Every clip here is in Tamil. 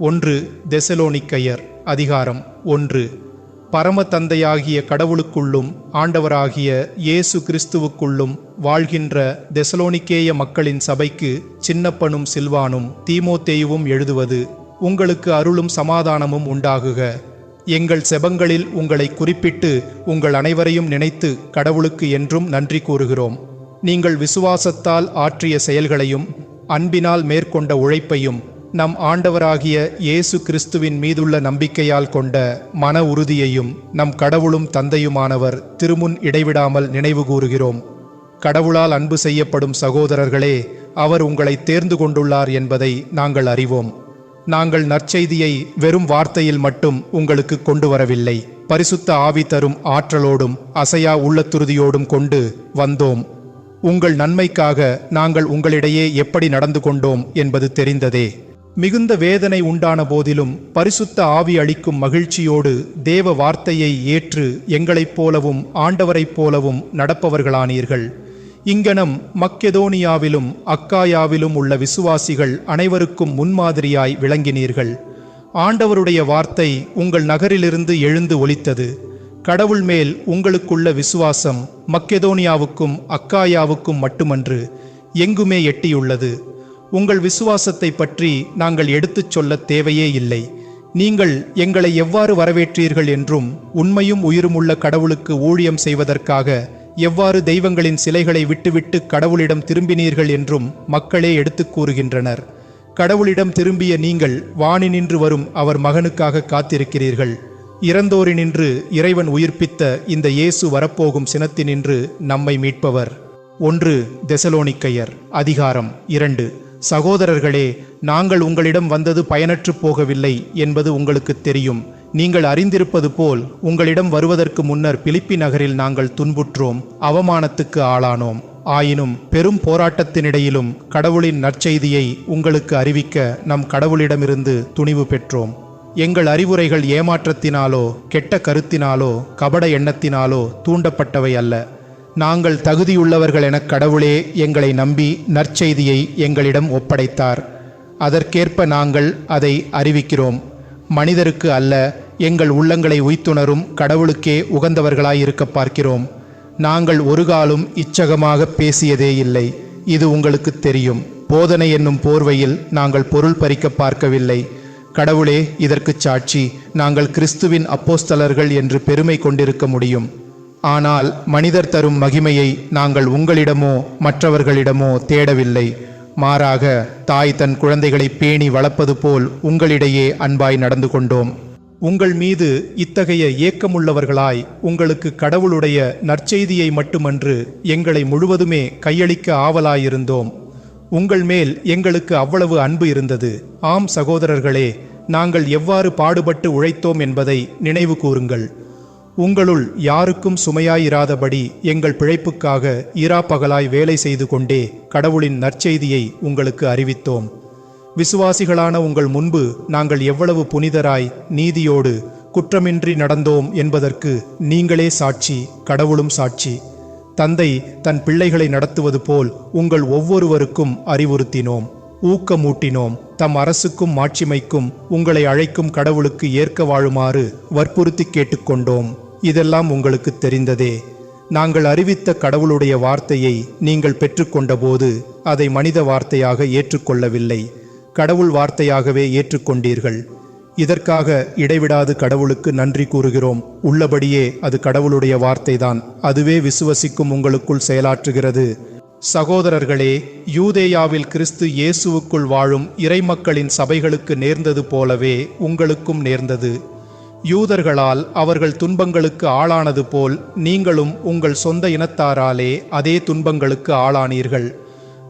ஒன்று தெசலோனிக்கையர் அதிகாரம் ஒன்று. பரம தந்தையாகிய கடவுளுக்குள்ளும் ஆண்டவராகிய இயேசு கிறிஸ்துவுக்குள்ளும் வாழ்கின்ற தெசலோனிக்கேய மக்களின் சபைக்கு சின்னப்பனும் சில்வானும் தீமோத்தேயுவும் எழுதுவது உங்களுக்கு அருளும் சமாதானமும் உண்டாகுக. எங்கள் செபங்களில் உங்களை குறிப்பிட்டு உங்கள் அனைவரையும் நினைத்து கடவுளுக்கு என்றும் நன்றி கூறுகிறோம். நீங்கள் விசுவாசத்தால் ஆற்றிய செயல்களையும் அன்பினால் மேற்கொண்ட உழைப்பையும் நம் ஆண்டவராகிய இயேசு கிறிஸ்துவின் மீதுள்ள நம்பிக்கையால் கொண்ட மன உறுதியையும் நம் கடவுளும் தந்தையுமானவர் திருமுன் இடைவிடாமல் நினைவுகூறுகிறோம் கடவுளால் அன்பு செய்யப்படும் சகோதரர்களே அவர் உங்களை தேர்ந்து கொண்டுள்ளார் என்பதை நாங்கள் அறிவோம். நாங்கள் நற்செய்தியை வெறும் வார்த்தையில் மட்டும் உங்களுக்கு கொண்டு வரவில்லை பரிசுத்த ஆவி தரும் ஆற்றலோடும் அசையா உள்ளத்துறுதியோடும் கொண்டு வந்தோம். உங்கள் நன்மைக்காக நாங்கள் உங்களிடையே எப்படி நடந்து கொண்டோம் என்பது தெரிந்ததே. மிகுந்த வேதனை உண்டான போதிலும் பரிசுத்த ஆவி அளிக்கும் மகிழ்ச்சியோடு தேவ வார்த்தையை ஏற்று எங்களைப் போலவும் ஆண்டவரைப் போலவும் நடப்பவர்களானீர்கள். இங்கனம் மக்கெதோனியாவிலும் அக்காயாவிலும் உள்ள விசுவாசிகள் அனைவருக்கும் முன்மாதிரியாய் விளங்கினீர்கள். ஆண்டவருடைய வார்த்தை உங்கள் நகரிலிருந்து எழுந்து ஒலித்தது. கடவுள் மேல் உங்களுக்குள்ள விசுவாசம் மக்கெதோனியாவுக்கும் அக்காயாவுக்கும் மட்டுமன்று எங்குமே எட்டியுள்ளது. உங்கள் விசுவாசத்தை பற்றி நாங்கள் எடுத்துச் சொல்லத் தேவையே இல்லை. நீங்கள் எங்களை எவ்வாறு வரவேற்றீர்கள் என்றும் உண்மையும் உயிருமுள்ள கடவுளுக்கு ஊழியம் செய்வதற்காக எவ்வாறு தெய்வங்களின் சிலைகளை விட்டுவிட்டு கடவுளிடம் திரும்பினீர்கள் என்றும் மக்களே எடுத்துக் கூறுகின்றனர். கடவுளிடம் திரும்பிய நீங்கள் வானினின்று வரும் அவர் மகனுக்காக காத்திருக்கிறீர்கள். இறந்தோரினின்று இறைவன் உயிர்ப்பித்த இந்த இயேசு வரப்போகும் சினத்தினின்று நம்மை மீட்பவர். ஒன்று தெசலோனிக்கையர் அதிகாரம் இரண்டு. சகோதரர்களே நாங்கள் உங்களிடம் வந்தது பயனற்று போகவில்லை என்பது உங்களுக்கு தெரியும். நீங்கள் அறிந்திருப்பது போல் உங்களிடம் வருவதற்கு முன்னர் பிலிப்பி நகரில் நாங்கள் துன்புற்றோம் அவமானத்துக்கு ஆளானோம். ஆயினும் பெரும் போராட்டத்தினிடையிலும் கடவுளின் நற்செய்தியை உங்களுக்கு அறிவிக்க நம் கடவுளிடமிருந்து துணிவு பெற்றோம். எங்கள் அறிவுரைகள் ஏமாற்றத்தினாலோ கெட்ட கருத்தினாலோ கபட எண்ணத்தினாலோ தூண்டப்பட்டவை அல்ல. நாங்கள் தகுதியுள்ளவர்கள் எனக் கடவுளே எங்களை நம்பி நற்செய்தியை எங்களிடம் ஒப்படைத்தார். அதற்கேற்ப நாங்கள் அதை அறிவிக்கிறோம். மனிதருக்கு அல்ல எங்கள் உள்ளங்களை உய்த்துணரும் கடவுளுக்கே உகந்தவர்களாயிருக்க பார்க்கிறோம். நாங்கள் ஒரு காலும் இச்சகமாக பேசியதே இல்லை. இது உங்களுக்கு தெரியும். போதனை என்னும் போர்வையில் நாங்கள் பொருள் பறிக்க பார்க்கவில்லை. கடவுளே இதற்கு சாட்சி நாங்கள் கிறிஸ்துவின் அப்போஸ்தலர்கள் என்று பெருமை கொண்டிருக்க முடியும். ஆனால் மனிதர் தரும் மகிமையை நாங்கள் உங்களிடமோ மற்றவர்களிடமோ தேடவில்லை. மாறாக தாய் தன் குழந்தைகளை பேணி வளர்ப்பது போல் உங்களிடையே அன்பாய் நடந்து கொண்டோம். உங்கள் மீது இத்தகைய ஏக்கமுள்ளவர்களாய் உங்களுக்கு கடவுளுடைய நற்செய்தியை மட்டுமன்று எங்களை முழுவதுமே கையளிக்க ஆவலாயிருந்தோம். உங்கள் மேல் எங்களுக்கு அவ்வளவு அன்பு இருந்தது. ஆம் சகோதரர்களே நாங்கள் எவ்வாறு பாடுபட்டு உழைத்தோம் என்பதை நினைவு கூறுங்கள். உங்களுள் யாருக்கும் சுமையாயிராதபடி எங்கள் பிழைப்புக்காக ஈராப்பகலாய் பகலாய் வேலை செய்து கொண்டே கடவுளின் நற்செய்தியை உங்களுக்கு அறிவித்தோம். விசுவாசிகளான உங்கள் முன்பு நாங்கள் எவ்வளவு புனிதராய் நீதியோடு குற்றமின்றி நடந்தோம் என்பதற்கு நீங்களே சாட்சி கடவுளும் சாட்சி. தந்தை தன் பிள்ளைகளை நடத்துவது போல் உங்கள் ஒவ்வொருவருக்கும் அறிவுறுத்தினோம் ஊக்கமூட்டினோம். தம் அரசுக்கும் மாட்சிமைக்கும் உங்களை அழைக்கும் கடவுளுக்கு ஏற்க வாழுமாறு வற்புறுத்தி கேட்டுக்கொண்டோம். இதெல்லாம் உங்களுக்கு தெரிந்ததே. நாங்கள் அறிவித்த கடவுளுடைய வார்த்தையை நீங்கள் பெற்றுக்கொண்டபோது அதை மனித வார்த்தையாக ஏற்றுக்கொள்ளவில்லை. கடவுள் வார்த்தையாகவே ஏற்றுக்கொண்டீர்கள். இதற்காக இடைவிடாது கடவுளுக்கு நன்றி கூறுகிறோம். உள்ளபடியே அது கடவுளுடைய வார்த்தைதான். அதுவே விசுவசிக்கும் உங்களுக்குள் செயலாற்றுகிறது. சகோதரர்களே யூதேயாவில் கிறிஸ்து இயேசுவுக்குள் வாழும் இறைமக்களின் சபைகளுக்கு நேர்ந்தது போலவே உங்களுக்கும் நேர்ந்தது. யூதர்களால் அவர்கள் துன்பங்களுக்கு ஆளானது போல் நீங்களும் உங்கள் சொந்த இனத்தாராலே அதே துன்பங்களுக்கு ஆளானீர்கள்.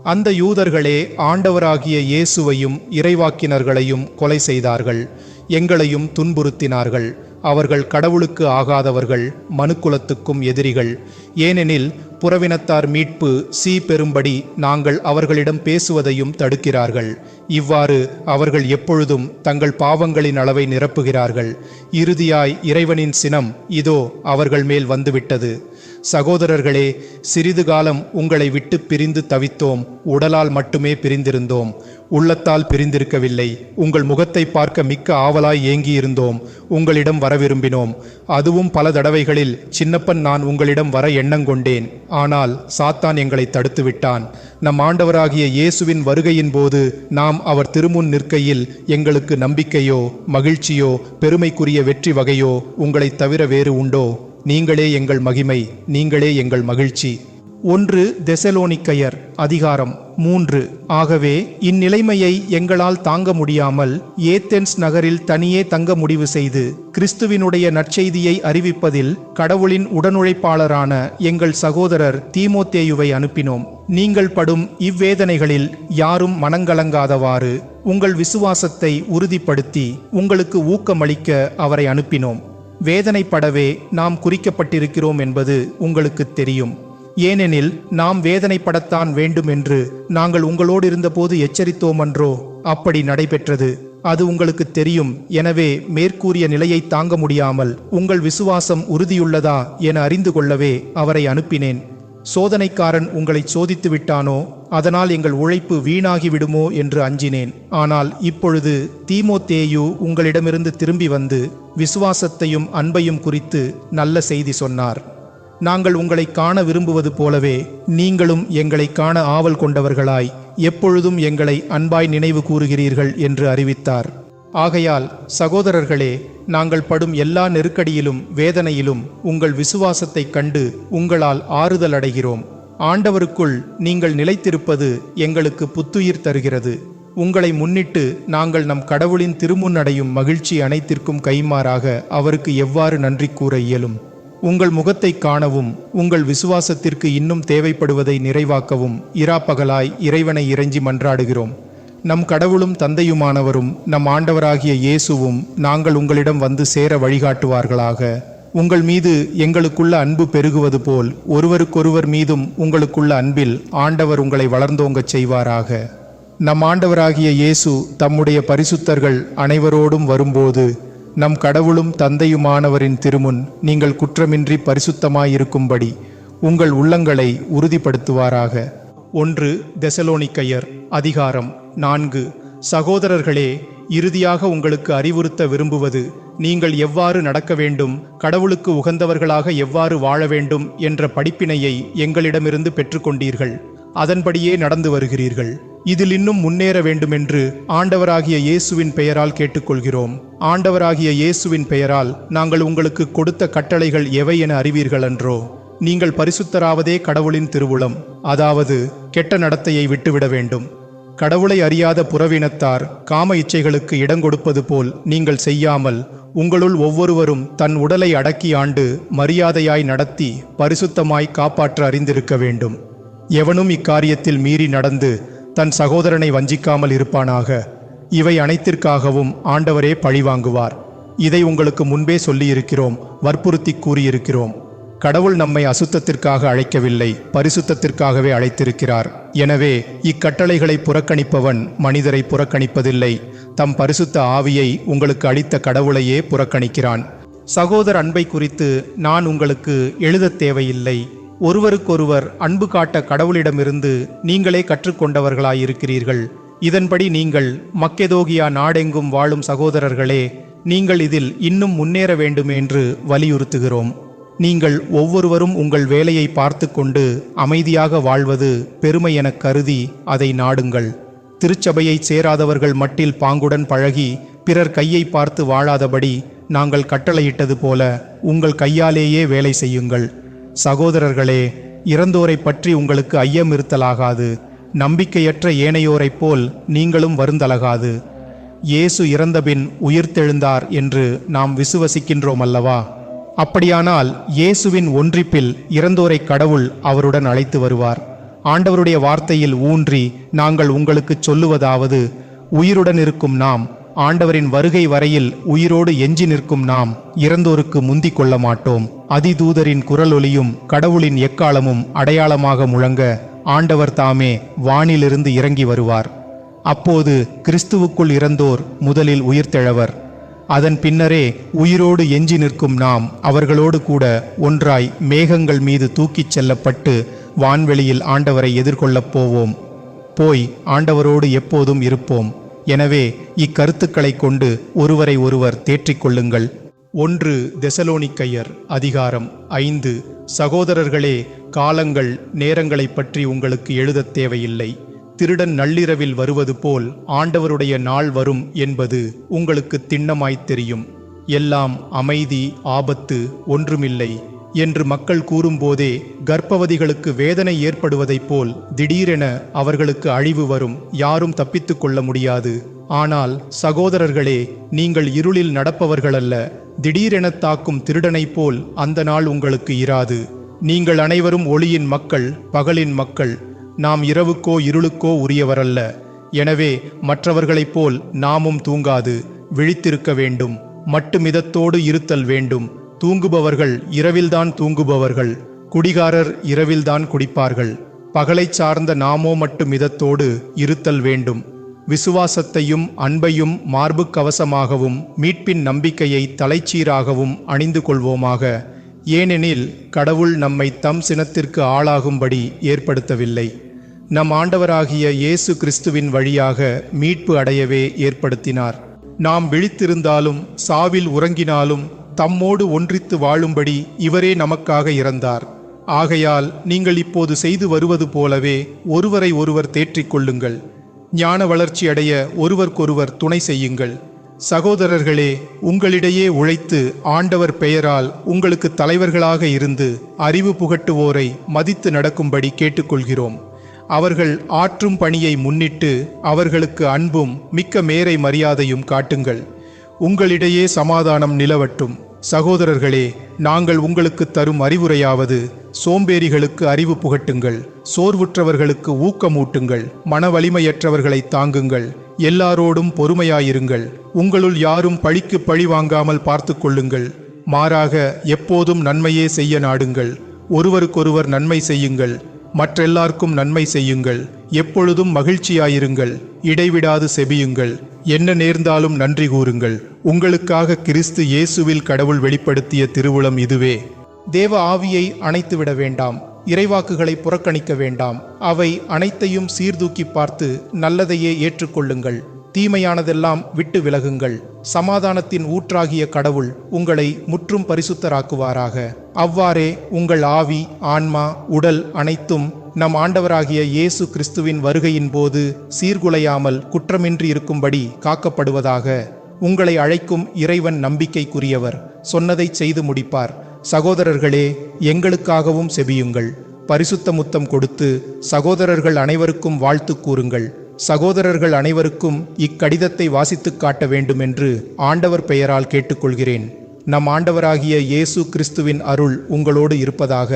அந்த யூதர்களே ஆண்டவராகிய இயேசுவையும் இறைவாக்கினர்களையும் கொலை செய்தார்கள். எங்களையும் துன்புறுத்தினார்கள். அவர்கள் கடவுளுக்கு ஆகாதவர்கள் மனுக்குலத்துக்கும் எதிரிகள். ஏனெனில் புறவினத்தார் மீட்பு சீ பெறும்படி நாங்கள் அவர்களிடம் பேசுவதையும் தடுக்கிறார்கள். இவ்வாறு அவர்கள் எப்பொழுதும் தங்கள் பாவங்களின் அளவை நிரப்புகிறார்கள். இறுதியாய் இறைவனின் சினம் இதோ அவர்கள் மேல் வந்துவிட்டது. சகோதரர்களே சிறிது காலம் உங்களை விட்டு பிரிந்து தவித்தோம். உடலால் மட்டுமே பிரிந்திருந்தோம். உள்ளத்தால் பிரிந்திருக்கவில்லை. உங்கள் முகத்தை பார்க்க மிக்க ஆவலாய் ஏங்கியிருந்தோம். உங்களிடம் வர விரும்பினோம். அதுவும் பல தடவைகளில் சின்னப்பன் நான் உங்களிடம் வர எண்ணங்கொண்டேன் ஆனால் சாத்தான் எங்களை தடுத்துவிட்டான் நம் ஆண்டவராகிய இயேசுவின் வருகையின் போது நாம் அவர் திருமுன் நிற்கையில் எங்களுக்கு நம்பிக்கையோ மகிழ்ச்சியோ பெருமைக்குரிய வெற்றி வகையோ உங்களைத் தவிர வேறு உண்டோ? நீங்களே எங்கள் மகிமை நீங்களே எங்கள் மகிழ்ச்சி. ஒன்று தெசலோனிக்கையர் அதிகாரம் மூன்று. ஆகவே இந்நிலைமையை எங்களால் தாங்க முடியாமல் ஏத்தென்ஸ் நகரில் தனியே தங்க முடிவு செய்து கிறிஸ்துவினுடைய நற்செய்தியை அறிவிப்பதில் கடவுளின் உடனுழைப்பாளரான எங்கள் சகோதரர் தீமோத்தேயுவை அனுப்பினோம். நீங்கள் படும் இவ்வேதனைகளில் யாரும் மனங்கலங்காதவாறு உங்கள் விசுவாசத்தை உறுதிப்படுத்தி உங்களுக்கு ஊக்கமளிக்க அவரை அனுப்பினோம். வேதனைப்படவே நாம் குறிக்கப்பட்டிருக்கிறோம் என்பது உங்களுக்கு தெரியும். ஏனெனில் நாம் வேதனைப்படத்தான் வேண்டும் என்று நாங்கள் உங்களோடு இருந்தபோது எச்சரித்தோமன்றோ? அப்படி நடைபெற்றது. அது உங்களுக்கு தெரியும். எனவே மேற்கூறிய நிலையை தாங்க முடியாமல் உங்கள் விசுவாசம் உறுதியுள்ளதா என அறிந்து கொள்ளவே அவரை அனுப்பினேன். சோதனைக்காரன் உங்களை சோதித்து விட்டானோ? அதனால் எங்கள் உழைப்பு வீணாகி விடுமோ என்று அஞ்சினேன். ஆனால் இப்பொழுது தீமோத்தேயு உங்களிடமிருந்து திரும்பி வந்து விசுவாசத்தையும் அன்பையும் குறித்து நல்ல செய்தி சொன்னார். நாங்கள் உங்களை காண விரும்புவது போலவே நீங்களும் எங்களை காண ஆவல் கொண்டவர்களாய் எப்பொழுதும் எங்களை அன்பாய் நினைவு கூறுகிறீர்கள் என்று அறிவித்தார். ஆகையால் சகோதரர்களே நாங்கள் படும் எல்லா நெருக்கடியிலும் வேதனையிலும் உங்கள் விசுவாசத்தைக் கண்டு உங்களால் ஆறுதல் அடைகிறோம் ஆண்டவருக்குள் நீங்கள் நிலைத்திருப்பது எங்களுக்கு புத்துயிர் தருகிறது. உங்களை முன்னிட்டு நாங்கள் நம் கடவுளின் திருமுன்னடையும் மகிழ்ச்சி அனைத்திற்கும் கைமாறாக அவருக்கு எவ்வாறு நன்றி கூற இயலும்? உங்கள் முகத்தை காணவும் உங்கள் விசுவாசத்திற்கு இன்னும் தேவைப்படுவதை நிறைவாக்கவும் இராப்பகலாய் இறைவனை இறைஞ்சி மன்றாடுகிறோம். நம் கடவுளும் தந்தையுமானவரும் நம் ஆண்டவராகிய இயேசுவும் நாங்கள் உங்களிடம் வந்து சேர வழிகாட்டுவார்களாக. உங்கள் மீது எங்களுக்குள்ள அன்பு பெருகுவது போல் ஒருவருக்கொருவர் மீதும் உங்களுக்குள்ள அன்பில் ஆண்டவர் உங்களை வளர்ந்தோங்கச் செய்வாராக. நம் ஆண்டவராகிய இயேசு தம்முடைய பரிசுத்தர்கள் அனைவரோடும் வரும்போது நம் கடவுளும் தந்தையுமானவரின் திருமுன் நீங்கள் குற்றமின்றி பரிசுத்தமாயிருக்கும்படி உங்கள் உள்ளங்களை உறுதிப்படுத்துவாராக. ஒன்று தெசலோனிக்கையர் அதிகாரம் நான்கு. சகோதரர்களே இறுதியாக உங்களுக்கு அறிவுறுத்த விரும்புவது நீங்கள் எவ்வாறு நடக்க வேண்டும் கடவுளுக்கு உகந்தவர்களாக எவ்வாறு வாழ வேண்டும் என்ற படிப்பினையை எங்களிடமிருந்து பெற்றுக்கொண்டீர்கள். அதன்படியே நடந்து வருகிறீர்கள். இதில் இன்னும் முன்னேற வேண்டுமென்று ஆண்டவராகிய இயேசுவின் பெயரால் கேட்டுக்கொள்கிறோம். ஆண்டவராகிய இயேசுவின் பெயரால் நாங்கள் உங்களுக்கு கொடுத்த கட்டளைகள் எவை என அறிவீர்கள் என்றோ நீங்கள் பரிசுத்தராவதே கடவுளின் திருவுளம். அதாவது கெட்ட நடத்தையை விட்டுவிட வேண்டும். கடவுளை அறியாத புறவினத்தார் காம இச்சைகளுக்கு இடங்கொடுப்பது போல் நீங்கள் செய்யாமல் உங்களுள் ஒவ்வொருவரும் தன் உடலை அடக்கி ஆண்டு மரியாதையாய் நடத்தி பரிசுத்தமாய் காப்பாற்ற அறிந்திருக்க வேண்டும். எவனும் இக்காரியத்தில் மீறி நடந்து தன் சகோதரனை வஞ்சிக்காமல் இருப்பானாக. இவை அனைத்திற்காகவும் ஆண்டவரே பழிவாங்குவார் இதை உங்களுக்கு முன்பே சொல்லியிருக்கிறோம் வற்புறுத்தி கூறியிருக்கிறோம். கடவுள் நம்மை அசுத்தத்திற்காக அழைக்கவில்லை பரிசுத்தத்திற்காகவே அழைத்திருக்கிறார். எனவே இக்கட்டளைகளை புறக்கணிப்பவன் மனிதரை புறக்கணிப்பதில்லை தம் பரிசுத்த ஆவியை உங்களுக்கு அளித்த கடவுளையே புறக்கணிக்கிறான். சகோதர அன்பை குறித்து நான் உங்களுக்கு எழுதத் தேவையில்லை. ஒருவருக்கொருவர் அன்பு காட்ட கடவுளிடமிருந்து நீங்களே கற்றுக்கொண்டவர்களாயிருக்கிறீர்கள். இதன்படி நீங்கள் மக்கெதோகியா நாடெங்கும் வாழும் சகோதரர்களே நீங்கள் இதில் இன்னும் முன்னேற வேண்டும் என்று வலியுறுத்துகிறோம். நீங்கள் ஒவ்வொருவரும் உங்கள் வேலையை பார்த்து கொண்டு அமைதியாக வாழ்வது பெருமை எனக் கருதி அதை நாடுங்கள். திருச்சபையைச் சேராதவர்கள் மட்டில் பாங்குடன் பழகி பிறர் கையை பார்த்து வாழாதபடி நாங்கள் கட்டளையிட்டது போல உங்கள் கையாலேயே வேலை செய்யுங்கள். சகோதரர்களே இறந்தோரை பற்றி உங்களுக்கு ஐயம் இருத்தலாகாது நம்பிக்கையற்ற ஏனையோரைப் போல் நீங்களும் வருந்தலகாது. இயேசு இறந்தபின் உயிர்த்தெழுந்தார் என்று நாம் விசுவசிக்கின்றோம் அல்லவா அப்படியானால் இயேசுவின் ஒன்றிப்பில் இறந்தோரை கடவுள் அவருடன் அழைத்து வருவார். ஆண்டவருடைய வார்த்தையில் ஊன்றி நாங்கள் உங்களுக்கு சொல்லுவதாவது உயிருடன் இருக்கும் நாம் ஆண்டவரின் வருகை வரையில் உயிரோடு எஞ்சி நிற்கும் நாம் இறந்தோருக்கு முந்திக் கொள்ள மாட்டோம் அதிதூதரின் குரலொலியும் கடவுளின் எக்காலமும் அடையாளமாக முழங்க ஆண்டவர் தாமே வானிலிருந்து இறங்கி வருவார். அப்போது கிறிஸ்துவுக்குள் இறந்தோர் முதலில் உயிர்த்தெழவர். அதன் பின்னரே உயிரோடு எஞ்சி நிற்கும் நாம் அவர்களோடு கூட ஒன்றாய் மேகங்கள் மீது தூக்கிச் செல்லப்பட்டு வான்வெளியில் ஆண்டவரை எதிர்கொள்ளப் போவோம். போய் ஆண்டவரோடு எப்போதும் இருப்போம். எனவே இக்கருத்துக்களை கொண்டு ஒருவரை ஒருவர் தேற்றிக் கொள்ளுங்கள். ஒன்று தெசலோனிக்கையர் அதிகாரம் ஐந்து. சகோதரர்களே காலங்கள் நேரங்களைப் பற்றி உங்களுக்கு எழுதத் தேவையில்லை. திருடன் நள்ளிரவில் வருவது போல் ஆண்டவருடைய நாள் வரும் என்பது உங்களுக்கு திண்ணமாய்த் தெரியும். எல்லாம் அமைதி ஆபத்து ஒன்றுமில்லை. என்று மக்கள் கூறும்போதே கர்ப்பவதிகளுக்கு வேதனை ஏற்படுவதைப் போல் திடீரென அவர்களுக்கு அழிவு வரும் யாரும் தப்பித்துக் கொள்ள முடியாது. ஆனால் சகோதரர்களே நீங்கள் இருளில் நடப்பவர்களல்ல. திடீரென தாக்கும் திருடனைப் போல் அந்த நாள் உங்களுக்கு இராது. நீங்கள் அனைவரும் ஒளியின் மக்கள் பகலின் மக்கள். நாம் இரவுக்கோ இருளுக்கோ உரியவரல்ல. எனவே மற்றவர்களைப் போல் நாமும் தூங்காது விழித்திருக்க வேண்டும். மட்டுமிதத்தோடு இருத்தல் வேண்டும். தூங்குபவர்கள் இரவில்தான் தூங்குபவர்கள் குடிகாரர் இரவில்தான் குடிப்பார்கள். பகலைச் சார்ந்த நாமோ மட்டும் மிதத்தோடு இருத்தல் வேண்டும். விசுவாசத்தையும் அன்பையும் மார்பு கவசமாகவும் மீட்பின் நம்பிக்கையை தலைச்சீராகவும் அணிந்து கொள்வோமாக. ஏனெனில் கடவுள் நம்மை தம் சினத்திற்கு ஆளாகும்படி ஏற்படுத்தவில்லை. நம் ஆண்டவராகிய இயேசு கிறிஸ்துவின் வழியாக மீட்பு அடையவே ஏற்படுத்தினார். நாம் விழித்திருந்தாலும் சாவில் உறங்கினாலும் தம்மோடு ஒன்றித்து வாழும்படி இவரே நமக்காக இறந்தார். ஆகையால் நீங்கள் இப்போது செய்து வருவது போலவே ஒருவரை ஒருவர் தேற்றிக்கொள்ளுங்கள் ஞான வளர்ச்சி அடைய ஒருவருக்கொருவர் துணை செய்யுங்கள். சகோதரர்களே உங்களிடையே உழைத்து ஆண்டவர் பெயரால் உங்களுக்கு தலைவர்களாக இருந்து அறிவு புகட்டுவோரை மதித்து நடக்கும்படி கேட்டுக்கொள்கிறோம். அவர்கள் ஆற்றும் பணியை முன்னிட்டு அவர்களுக்கு அன்பும் மிக்க மேரை மரியாதையும் காட்டுங்கள். உங்களிடையே சமாதானம் நிலவட்டும். சகோதரர்களே நாங்கள் உங்களுக்கு தரும் அறிவுரையாவது சோம்பேறிகளுக்கு அறிவு புகட்டுங்கள் சோர்வுற்றவர்களுக்கு ஊக்கமூட்டுங்கள் மன வலிமையற்றவர்களை தாங்குங்கள் எல்லாரோடும் பொறுமையாயிருங்கள் உங்களுள் யாரும் பழிக்கு பழி வாங்காமல் பார்த்து கொள்ளுங்கள் மாறாக எப்போதும் நன்மையே செய்ய நாடுங்கள் ஒருவருக்கொருவர் நன்மை செய்யுங்கள் மற்றெல்லார்க்கும் நன்மை செய்யுங்கள் எப்பொழுதும் மகிழ்ச்சியாயிருங்கள் இடைவிடாது செபியுங்கள் என்ன நேர்ந்தாலும் நன்றி கூறுங்கள். உங்களுக்காக கிறிஸ்து இயேசுவில் கடவுள் வெளிப்படுத்திய திருவுளம் இதுவே. தேவ ஆவியை அணைத்துவிட வேண்டாம். இறைவாக்குகளை புறக்கணிக்க வேண்டாம். அவை அனைத்தையும் சீர்தூக்கி பார்த்து நல்லதையே ஏற்றுக்கொள்ளுங்கள். தீமையானதெல்லாம் விட்டு விலகுங்கள். சமாதானத்தின் ஊற்றாகிய கடவுள் உங்களை முற்றும் பரிசுத்தராக்குவாராக. அவ்வாறே உங்கள் ஆவி ஆன்மா உடல் அனைத்தும் நம் ஆண்டவராகிய இயேசு கிறிஸ்துவின் வருகையின் போது சீர்குலையாமல் குற்றமின்றி இருக்கும்படி காக்கப்படுவதாக உங்களை அழைக்கும் இறைவன் நம்பிக்கைக்குரியவர் சொன்னதை செய்து முடிப்பார். சகோதரர்களே எங்களுக்காகவும் செபியுங்கள். பரிசுத்த முத்தம் கொடுத்து சகோதரர்கள் அனைவருக்கும் வாழ்த்து கூறுங்கள். சகோதரர்கள் அனைவருக்கும் இக்கடிதத்தை வாசித்துக் காட்ட வேண்டும் என்று ஆண்டவர் பெயரால் கேட்டுக்கொள்கிறேன். நம் ஆண்டவராகிய இயேசு கிறிஸ்துவின் அருள் உங்களோடு இருப்பதாக